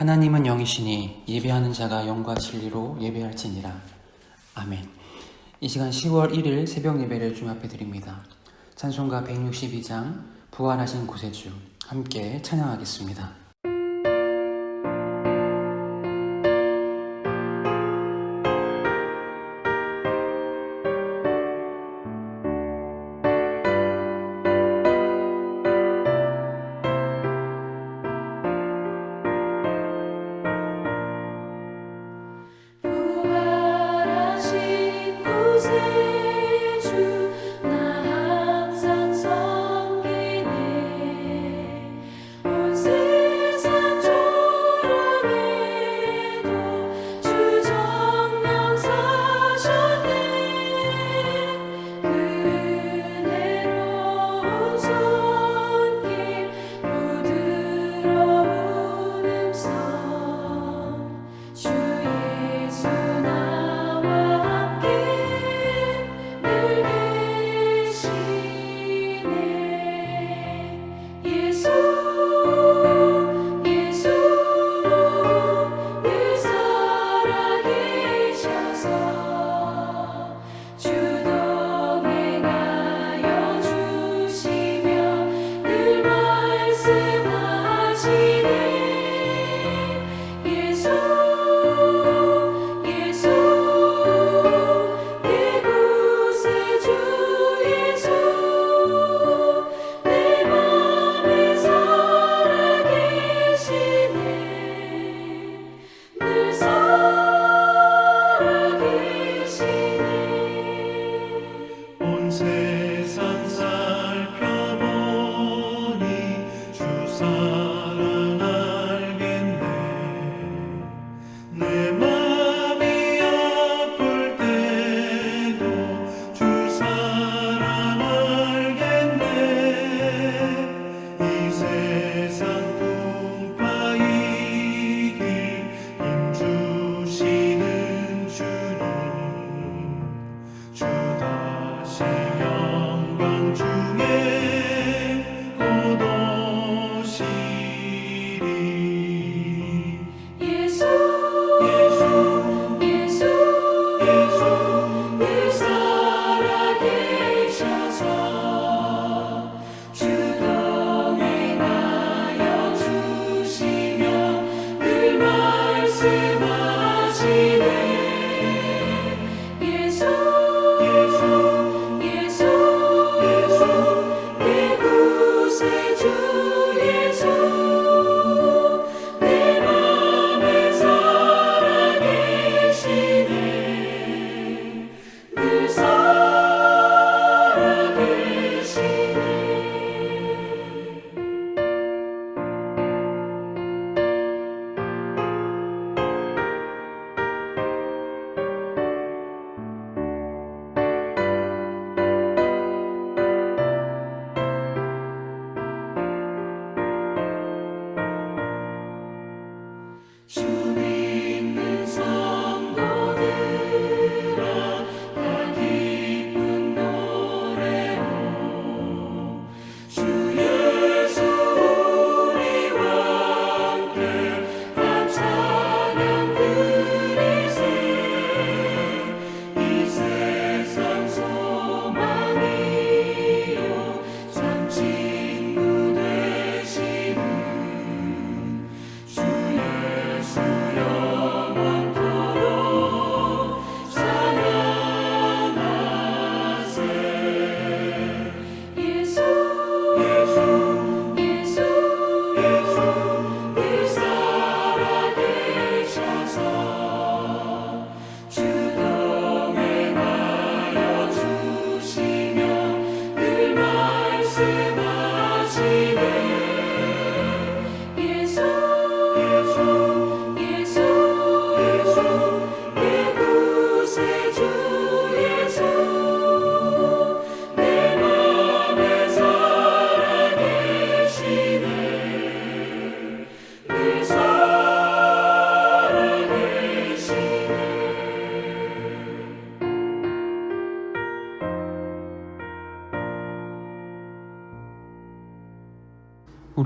하나님은 영이시니 예배하는 자가 영과 진리로 예배할지니라. 아멘. 이 시간 10월 1일 새벽 예배를 주 앞에 드립니다. 찬송가 162장 부활하신 구세주 함께 찬양하겠습니다.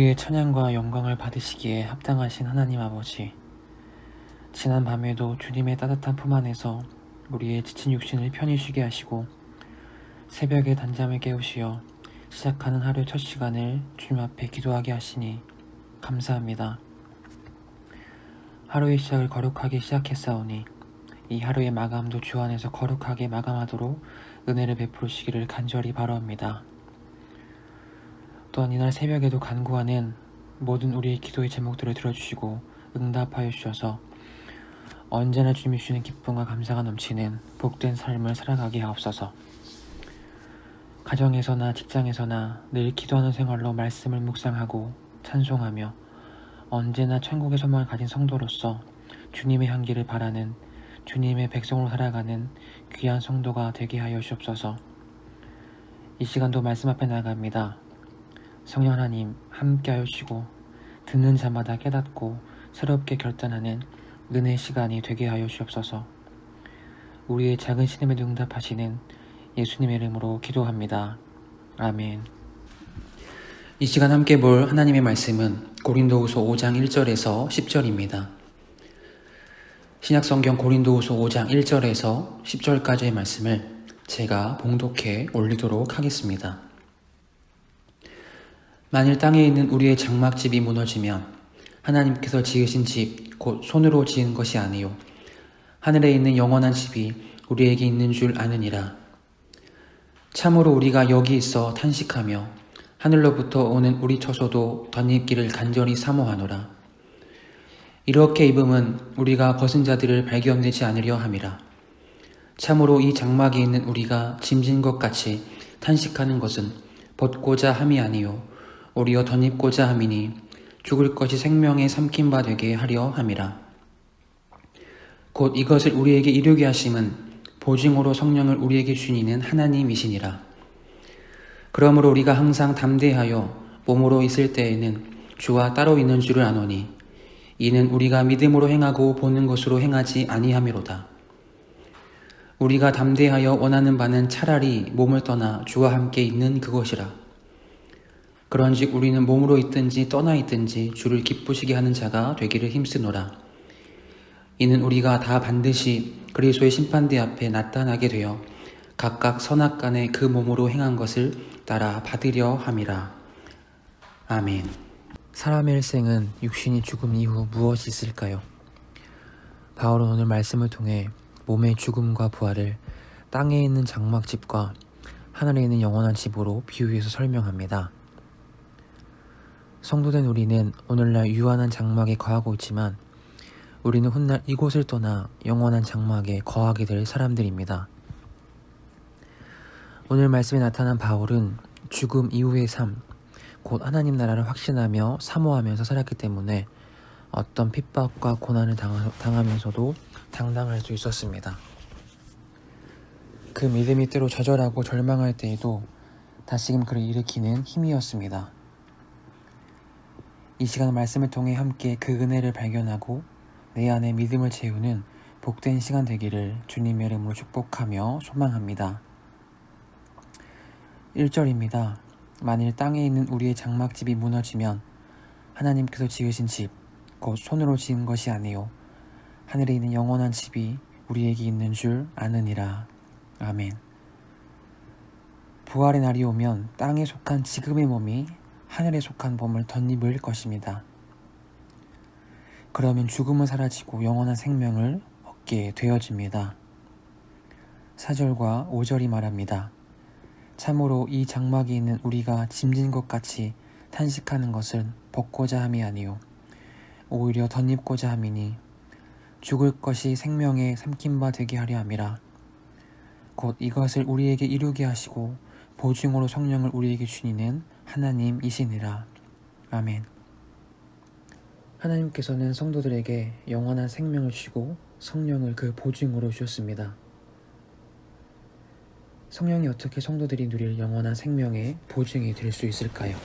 우리의 찬양과 영광을 받으시기에 합당하신 하나님 아버지. 지난 밤에도 주님의 따뜻한 품 안에서 우리의 지친 육신을 편히 쉬게 하시고 새벽에 단잠을 깨우시어 시작하는 하루의 첫 시간을 주님 앞에 기도하게 하시니 감사합니다. 하루의 시작을 거룩하게 시작했사오니 이 하루의 마감도 주 안에서 거룩하게 마감하도록 은혜를 베푸시기를 간절히 바라옵니다. 또한 이날 새벽에도 간구하는 모든 우리의 기도의 제목들을 들어주시고 응답하여 주셔서 언제나 주님이 주시는 기쁨과 감사가 넘치는 복된 삶을 살아가게 하옵소서. 가정에서나 직장에서나 늘 기도하는 생활로 말씀을 묵상하고 찬송하며 언제나 천국의 소망을 가진 성도로서 주님의 향기를 바라는 주님의 백성으로 살아가는 귀한 성도가 되게 하여 주옵소서. 이 시간도 말씀 앞에 나갑니다. 성령 하나님 함께 하시고 듣는 자마다 깨닫고 새롭게 결단하는 은혜 시간이 되게 하여 주옵소서. 우리의 작은 신음에도 응답하시는 예수님의 이름으로 기도합니다. 아멘. 이 시간 함께 볼 하나님의 말씀은 고린도후서 5장 1절에서 10절입니다. 신약 성경 고린도후서 5장 1절에서 10절까지의 말씀을 제가 봉독해 올리도록 하겠습니다. 만일 땅에 있는 우리의 장막집이 무너지면 하나님께서 지으신 집, 곧 손으로 지은 것이 아니요. 하늘에 있는 영원한 집이 우리에게 있는 줄 아느니라. 참으로 우리가 여기 있어 탄식하며 하늘로부터 오는 우리 처소도 덧입기를 간절히 사모하노라. 이렇게 입음은 우리가 벗은 자들을 발견되지 않으려 함이라. 참으로 이 장막에 있는 우리가 짐진 것 같이 탄식하는 것은 벗고자 함이 아니요 오리어 덧입고자 함이니 죽을 것이 생명에 삼킨 바 되게 하려 함이라. 곧 이것을 우리에게 이루게 하심은 보증으로 성령을 우리에게 주니는 하나님이시니라. 그러므로 우리가 항상 담대하여 몸으로 있을 때에는 주와 따로 있는 줄을 아노니 이는 우리가 믿음으로 행하고 보는 것으로 행하지 아니함이로다. 우리가 담대하여 원하는 바는 차라리 몸을 떠나 주와 함께 있는 그것이라. 그런즉 우리는 몸으로 있든지 떠나 있든지 주를 기쁘시게 하는 자가 되기를 힘쓰노라. 이는 우리가 다 반드시 그리스도의 심판대 앞에 나타나게 되어 각각 선악간에 그 몸으로 행한 것을 따라 받으려 함이라. 아멘. 사람의 일생은 육신이 죽음 이후 무엇이 있을까요? 바울은 오늘 말씀을 통해 몸의 죽음과 부활을 땅에 있는 장막집과 하늘에 있는 영원한 집으로 비유해서 설명합니다. 성도된 우리는 오늘날 유한한 장막에 거하고 있지만 우리는 훗날 이곳을 떠나 영원한 장막에 거하게 될 사람들입니다. 오늘 말씀에 나타난 바울은 죽음 이후의 삶, 곧 하나님 나라를 확신하며 사모하면서 살았기 때문에 어떤 핍박과 고난을 당하, 당하면서도 당당할 수 있었습니다. 그 믿음이 때로 좌절하고 절망할 때에도 다시금 그를 일으키는 힘이었습니다. 이 시간 말씀을 통해 함께 그 은혜를 발견하고 내 안에 믿음을 채우는 복된 시간 되기를 주님의 이름으로 축복하며 소망합니다. 1절입니다. 만일 땅에 있는 우리의 장막집이 무너지면 하나님께서 지으신 집, 곧 손으로 지은 것이 아니요 하늘에 있는 영원한 집이 우리에게 있는 줄 아느니라. 아멘. 부활의 날이 오면 땅에 속한 지금의 몸이 하늘에 속한 몸을 덧입을 것입니다. 그러면 죽음은 사라지고 영원한 생명을 얻게 되어집니다. 4절과 5절이 말합니다. 참으로 이 장막이 있는 우리가 짐진 것 같이 탄식하는 것은 벗고자 함이 아니요 오히려 덧입고자 함이니 죽을 것이 생명에 삼킨 바 되게 하려 함이라 곧 이것을 우리에게 이루게 하시고 보증으로 성령을 우리에게 주니는 하나님이시니라 아멘 하나님께서는 성도들에게 영원한 생명을 주시고 성령을 그 보증으로 주셨습니다. 성령이 어떻게 성도들이 누릴 영원한 생명의 보증이 될 수 있을까요?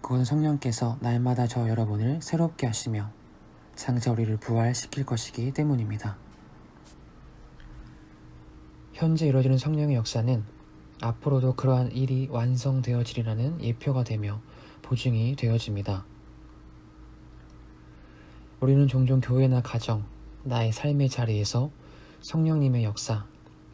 그건 성령께서 날마다 저 여러분을 새롭게 하시며 장차 우리를 부활시킬 것이기 때문입니다. 현재 이루어지는 성령의 역사는 앞으로도 그러한 일이 완성되어지리라는 예표가 되며 보증이 되어집니다. 우리는 종종 교회나 가정, 나의 삶의 자리에서 성령님의 역사,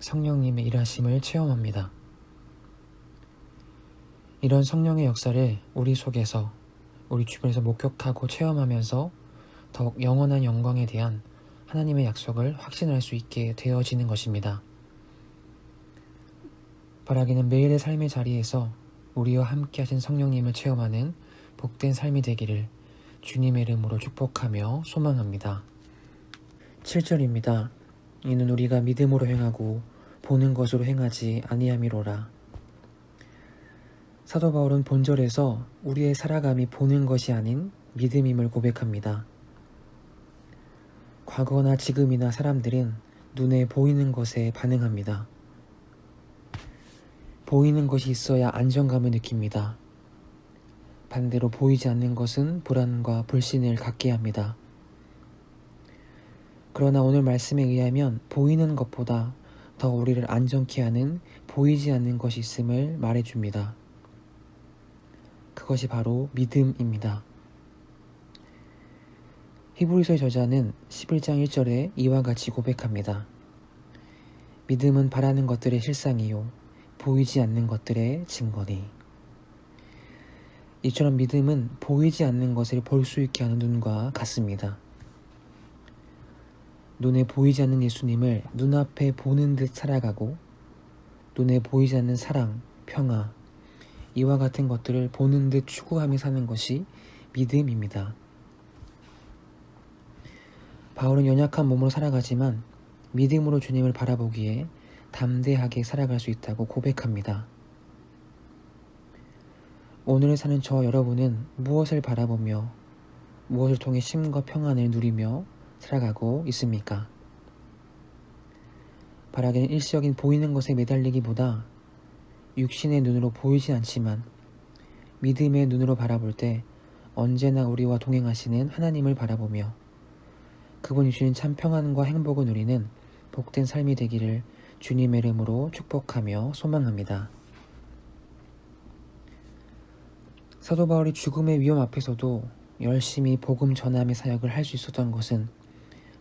성령님의 일하심을 체험합니다. 이런 성령의 역사를 우리 속에서, 우리 주변에서 목격하고 체험하면서 더욱 영원한 영광에 대한 하나님의 약속을 확신할 수 있게 되어지는 것입니다. 바라기는 매일의 삶의 자리에서 우리와 함께 하신 성령님을 체험하는 복된 삶이 되기를 주님의 이름으로 축복하며 소망합니다. 7절입니다. 이는 우리가 믿음으로 행하고 보는 것으로 행하지 아니함이로라. 사도 바울은 본절에서 우리의 살아감이 보는 것이 아닌 믿음임을 고백합니다. 과거나 지금이나 사람들은 눈에 보이는 것에 반응합니다. 보이는 것이 있어야 안정감을 느낍니다. 반대로 보이지 않는 것은 불안과 불신을 갖게 합니다. 그러나 오늘 말씀에 의하면 보이는 것보다 더 우리를 안정케 하는 보이지 않는 것이 있음을 말해줍니다. 그것이 바로 믿음입니다. 히브리서의 저자는 11장 1절에 이와 같이 고백합니다. 믿음은 바라는 것들의 실상이요 보이지 않는 것들의 증거니. 이처럼 믿음은 보이지 않는 것을 볼 수 있게 하는 눈과 같습니다. 눈에 보이지 않는 예수님을 눈앞에 보는 듯 살아가고 눈에 보이지 않는 사랑, 평화, 이와 같은 것들을 보는 듯 추구하며 사는 것이 믿음입니다. 바울은 연약한 몸으로 살아가지만 믿음으로 주님을 바라보기에 담대하게 살아갈 수 있다고 고백합니다. 오늘을 사는 저 여러분은 무엇을 바라보며 무엇을 통해 쉼과 평안을 누리며 살아가고 있습니까? 바라기는 일시적인 보이는 것에 매달리기보다 육신의 눈으로 보이지 않지만 믿음의 눈으로 바라볼 때 언제나 우리와 동행하시는 하나님을 바라보며 그분이 주신 참 평안과 행복을 누리는 복된 삶이 되기를 주님의 이름으로 축복하며 소망합니다. 사도 바울이 죽음의 위험 앞에서도 열심히 복음 전함의 사역을 할 수 있었던 것은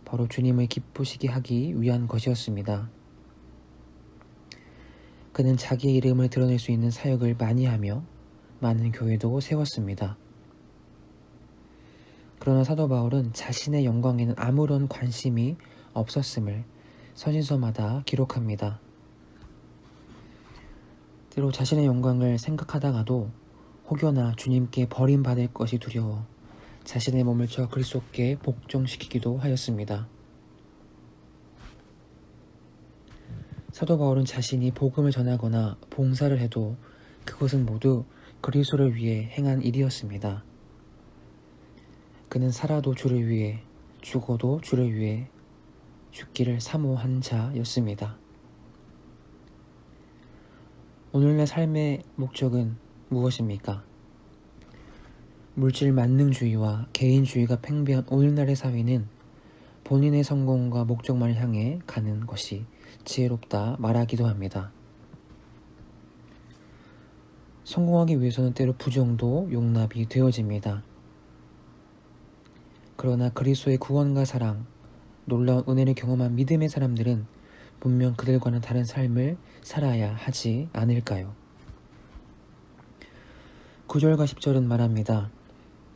바로 주님을 기쁘시게 하기 위한 것이었습니다. 그는 자기의 이름을 드러낼 수 있는 사역을 많이 하며 많은 교회도 세웠습니다. 그러나 사도 바울은 자신의 영광에는 아무런 관심이 없었음을 서신서마다 기록합니다. 때로 자신의 영광을 생각하다가도 혹여나 주님께 버림받을 것이 두려워 자신의 몸을 저 그리스도께 복종시키기도 하였습니다. 사도 바울은 자신이 복음을 전하거나 봉사를 해도 그것은 모두 그리스도를 위해 행한 일이었습니다. 그는 살아도 주를 위해 죽어도 주를 위해 죽기를 사모한 자였습니다. 오늘날 삶의 목적은 무엇입니까? 물질 만능주의와 개인주의가 팽배한 오늘날의 사회는 본인의 성공과 목적만을 향해 가는 것이 지혜롭다 말하기도 합니다. 성공하기 위해서는 때로 부정도 용납이 되어집니다. 그러나 그리스도의 구원과 사랑, 놀라운 은혜를 경험한 믿음의 사람들은 분명 그들과는 다른 삶을 살아야 하지 않을까요? 9절과 10절은 말합니다.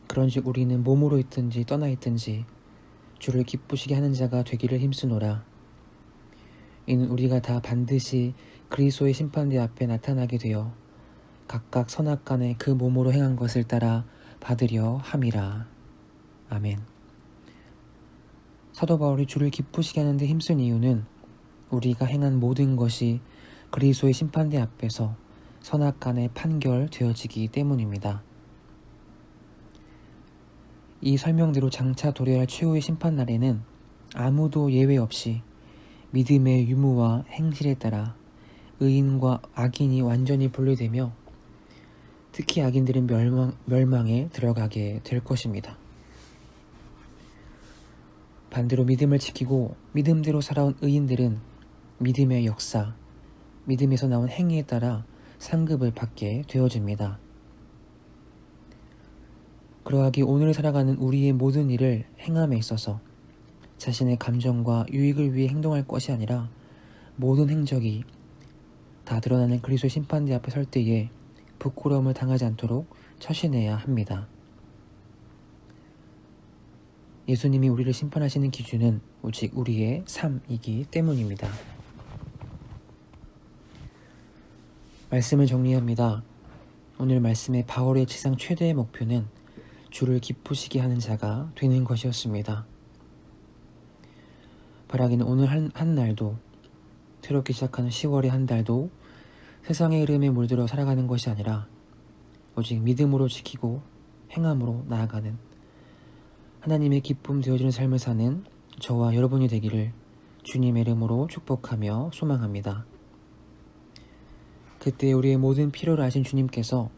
그런즉 우리는 몸으로 있든지 떠나 있든지 주를 기쁘시게 하는 자가 되기를 힘쓰노라. 이는 우리가 다 반드시 그리스도의 심판대 앞에 나타나게 되어 각각 선악간에 그 몸으로 행한 것을 따라 받으려 함이라. 아멘. 사도 바울이 주를 기쁘시게 하는 데 힘쓴 이유는 우리가 행한 모든 것이 그리스도의 심판대 앞에서 선악간에 판결되어지기 때문입니다. 이 설명대로 장차 도래할 최후의 심판 날에는 아무도 예외 없이 믿음의 유무와 행실에 따라 의인과 악인이 완전히 분리되며 특히 악인들은 멸망, 멸망에 들어가게 될 것입니다. 반대로 믿음을 지키고 믿음대로 살아온 의인들은 믿음의 역사, 믿음에서 나온 행위에 따라 상급을 받게 되어집니다. 그러하기 오늘 살아가는 우리의 모든 일을 행함에 있어서 자신의 감정과 유익을 위해 행동할 것이 아니라 모든 행적이 다 드러나는 그리스도 심판대 앞에 설 때에 부끄러움을 당하지 않도록 처신해야 합니다. 예수님이 우리를 심판하시는 기준은 오직 우리의 삶이기 때문입니다. 말씀을 정리합니다. 오늘 말씀의 바울의 지상 최대의 목표는 주를 기쁘시게 하는 자가 되는 것이었습니다. 바라기는 오늘 한, 한 날도 새롭게 시작하는 10월의 한 달도 세상의 흐름에 물들어 살아가는 것이 아니라 오직 믿음으로 지키고 행함으로 나아가는 하나님의 기쁨 되어지는 삶을 사는 저와 여러분이 되기를 주님의 이름으로 축복하며 소망합니다. 그때 우리의 모든 필요를 아신 주님께서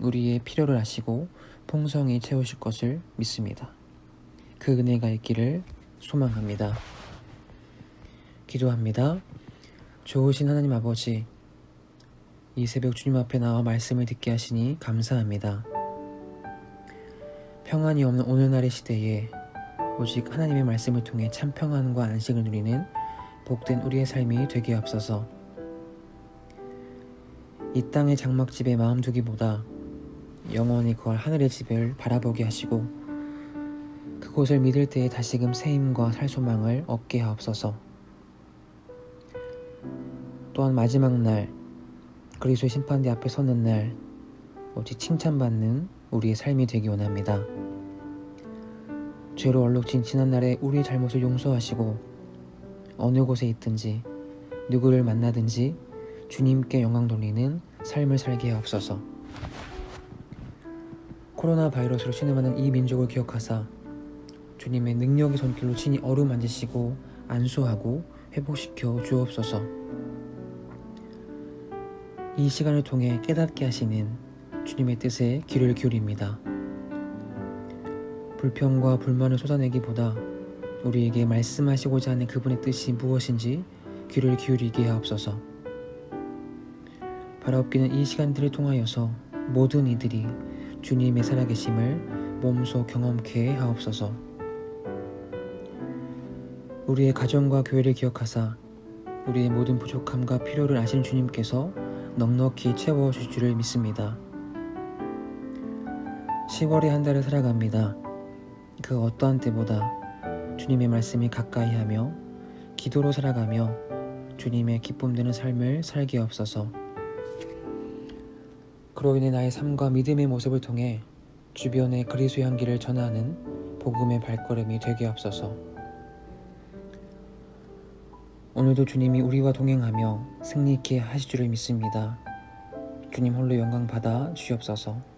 우리의 필요를 아시고 풍성히 채우실 것을 믿습니다. 그 은혜가 있기를 소망합니다. 기도합니다. 좋으신 하나님 아버지, 이 새벽 주님 앞에 나와 말씀을 듣게 하시니 감사합니다. 평안이 없는 오늘날의 시대에 오직 하나님의 말씀을 통해 참 평안과 안식을 누리는 복된 우리의 삶이 되게 앞서서 이 땅의 장막집에 마음 두기보다 영원히 거할 하늘의 집을 바라보게 하시고 그곳을 믿을 때에 다시금 새 힘과 살 소망을 얻게 하옵소서. 또한 마지막 날 그리스도의 심판대 앞에 서는 날 오직 칭찬받는 우리의 삶이 되기 원합니다. 죄로 얼룩진 지난 날의 우리의 잘못을 용서하시고 어느 곳에 있든지 누구를 만나든지 주님께 영광 돌리는 삶을 살게 하옵소서. 코로나 바이러스로 신음하는 이 민족을 기억하사 주님의 능력의 손길로 친히 어루만지시고 안수하고 회복시켜 주옵소서. 이 시간을 통해 깨닫게 하시는 주님의 뜻에 귀를 기울입니다. 불평과 불만을 쏟아내기보다 우리에게 말씀하시고자 하는 그분의 뜻이 무엇인지 귀를 기울이게 하옵소서. 바라옵기는 이 시간들을 통하여서 모든 이들이 주님의 살아계심을 몸소 경험케 하옵소서. 우리의 가정과 교회를 기억하사 우리의 모든 부족함과 필요를 아신 주님께서 넉넉히 채워주실 줄을 믿습니다. 10월의 한 달을 살아갑니다. 그 어떠한 때보다 주님의 말씀이 가까이 하며 기도로 살아가며 주님의 기쁨 되는 삶을 살게 없어서 그로 인해 나의 삶과 믿음의 모습을 통해 주변에 그리스도의 향기를 전하는 복음의 발걸음이 되게 앞서서 오늘도 주님이 우리와 동행하며 승리케 하실 줄을 믿습니다. 주님 홀로 영광 받아 주시옵소서.